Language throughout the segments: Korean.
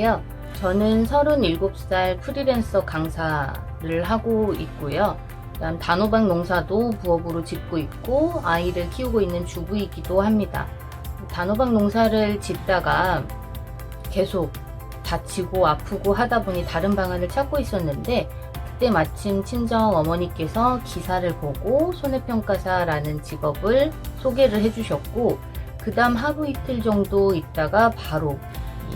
안녕하세요. 저는 37살 프리랜서 강사를 하고 있고요. 그다음 단호박 농사도 부업으로 짓고 있고 아이를 키우고 있는 주부이기도 합니다. 단호박 농사를 짓다가 계속 다치고 아프고 하다 보니 다른 방안을 찾고 있었는데 그때 마침 친정 어머니께서 기사를 보고 손해평가사라는 직업을 소개를 해주셨고 그 다음 하루 이틀 정도 있다가 바로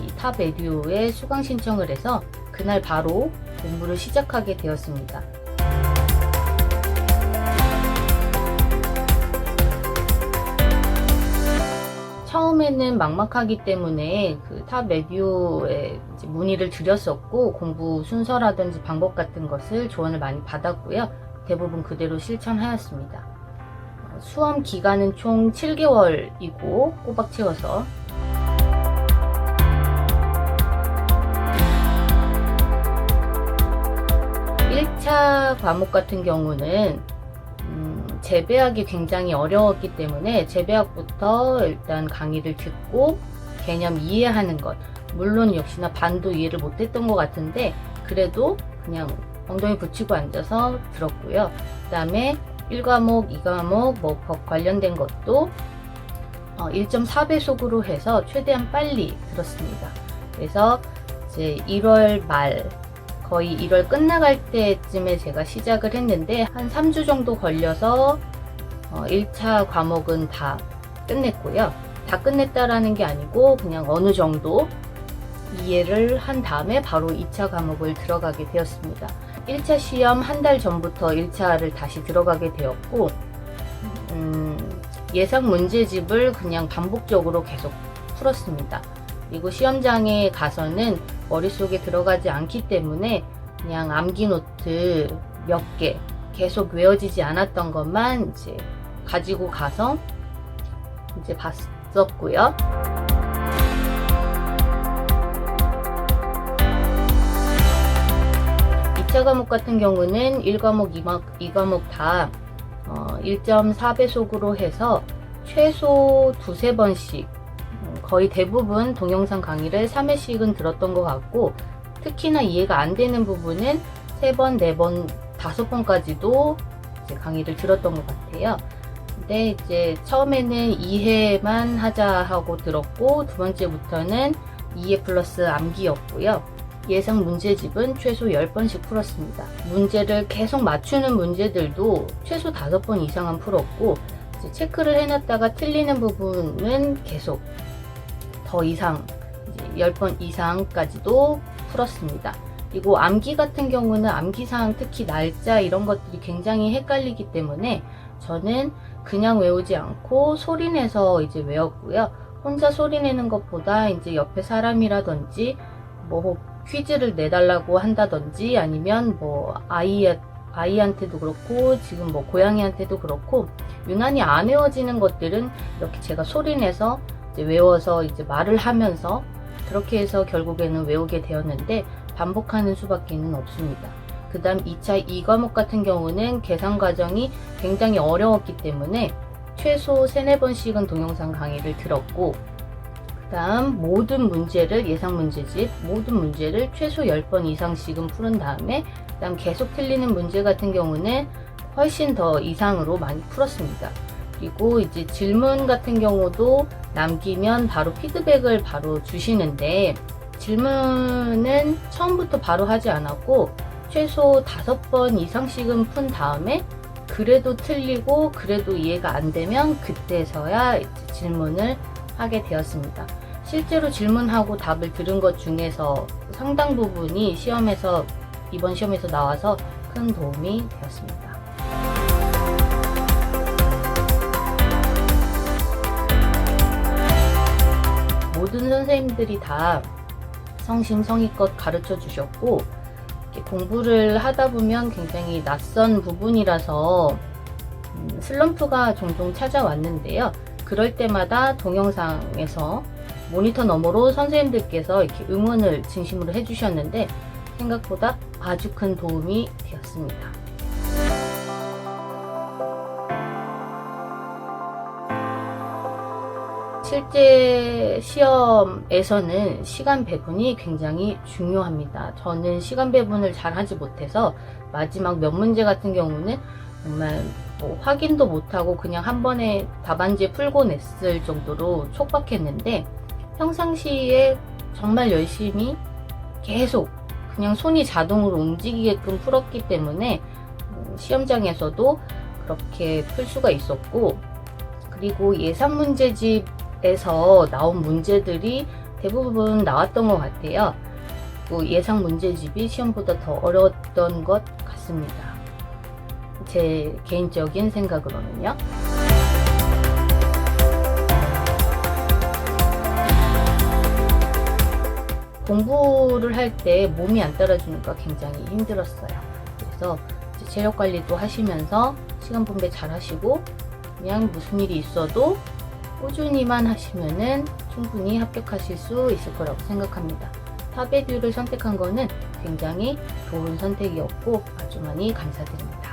이탑 에듀에 수강 신청을 해서 그날 바로 공부를 시작하게 되었습니다. 처음에는 막막하기 때문에 그탑 메디오에 이제 문의를 드렸었고 공부 순서라든지 방법 같은 것을 조언을 많이 받았고요. 대부분 그대로 실천하였습니다. 어, 수험 기간은 총 7개월이고 꼬박 채워서 일차 과목 같은 경우는 음, 재배학이 굉장히 어려웠기 때문에 재배학부터 일단 강의를 듣고 개념 이해하는 것 물론 역시나 반도 이해를 못했던 것 같은데 그래도 그냥 엉덩이 붙이고 앉아서 들었고요. 그 다음에 1과목, 2과목 뭐 법 관련된 것도 어, 1.4배속으로 해서 최대한 빨리 들었습니다. 그래서 이제 1월 말 거의 1월 끝나갈 때쯤에 제가 시작을 했는데 한 3주 정도 걸려서 어, 1차 과목은 다 끝냈고요. 다 끝냈다라는 게 아니고 그냥 어느 정도 이해를 한 다음에 바로 2차 과목을 들어가게 되었습니다. 1차 시험 한 달 전부터 1차를 다시 들어가게 되었고 음, 예상 문제집을 그냥 반복적으로 계속 풀었습니다. 그리고 시험장에 가서는 머릿속에 들어가지 않기 때문에 그냥 암기 노트 몇 개 계속 외워지지 않았던 것만 이제 가지고 가서 이제 봤었고요. 이 차 과목 같은 경우는 1과목, 2과목, 2과목 다 어, 1.4배속으로 해서 최소 두세 번씩 음, 거의 대부분 동영상 강의를 3회씩은 들었던 것 같고 특히나 이해가 안 되는 부분은 3번, 4번, 5번까지도 강의를 들었던 것 같아요. 근데 이제 처음에는 이해만 하자 하고 들었고 두 번째부터는 이해 플러스 암기였고요. 예상 문제집은 최소 10번씩 풀었습니다. 문제를 계속 맞추는 문제들도 최소 5번 이상은 풀었고 체크를 해놨다가 틀리는 부분은 계속 더 이상 이제 10번 이상까지도 풀었습니다. 그리고 암기 같은 경우는 암기사항 특히 날짜 이런 것들이 굉장히 헷갈리기 때문에 저는 그냥 외우지 않고 소리내서 이제 외웠고요. 혼자 소리내는 것보다 이제 옆에 사람이라든지 뭐 퀴즈를 내달라고 한다든지 아니면 뭐 아이 아이한테도 그렇고 지금 뭐 고양이한테도 그렇고 유난히 안 외워지는 것들은 이렇게 제가 소리내서 외워서 이제 말을 하면서 그렇게 해서 결국에는 외우게 되었는데 반복하는 수밖에는 없습니다. 그 다음 2차 2과목 같은 경우는 계산 과정이 굉장히 어려웠기 때문에 최소 3, 4번씩은 동영상 강의를 들었고 그 다음 모든 문제를 예상 문제집 모든 문제를 최소 10번 이상씩은 푸른 다음에 그 다음 계속 틀리는 문제 같은 경우는 훨씬 더 이상으로 많이 풀었습니다. 그리고 이제 질문 같은 경우도 남기면 바로 피드백을 바로 주시는데 질문은 처음부터 바로 하지 않았고 최소 5번 이상씩은 푼 다음에 그래도 틀리고 그래도 이해가 안 되면 그때서야 질문을 하게 되었습니다. 실제로 질문하고 답을 들은 것 중에서 상당 부분이 시험에서 이번 시험에서 나와서 큰 도움이 되었습니다. 모든 선생님들이 다 성심성의껏 가르쳐 주셨고 공부를 하다 보면 굉장히 낯선 부분이라서 음, 슬럼프가 종종 찾아왔는데요. 그럴 때마다 동영상에서 모니터 너머로 선생님들께서 이렇게 응원을 진심으로 해주셨는데 생각보다 아주 큰 도움이 되었습니다. 실제 시험에서는 시간 배분이 굉장히 중요합니다. 저는 시간 배분을 잘 하지 못해서 마지막 몇 문제 같은 경우는 정말 뭐 확인도 못하고 그냥 한 번에 답안지 풀고 냈을 정도로 촉박했는데 평상시에 정말 열심히 계속 그냥 손이 자동으로 움직이게끔 풀었기 때문에 음, 시험장에서도 그렇게 풀 수가 있었고 그리고 예상 문제집 에서 나온 문제들이 대부분 나왔던 것 같아요. 또 예상 문제집이 시험보다 더 어려웠던 것 같습니다. 제 개인적인 생각으로는요. 공부를 할 때 몸이 안 따라주니까 굉장히 힘들었어요. 그래서 체력 관리도 하시면서 시간 분배 잘 하시고 그냥 무슨 일이 있어도 꾸준히만 하시면은 충분히 합격하실 수 있을 거라고 생각합니다. 타베듀를 선택한 거는 굉장히 좋은 선택이었고 아주 많이 감사드립니다.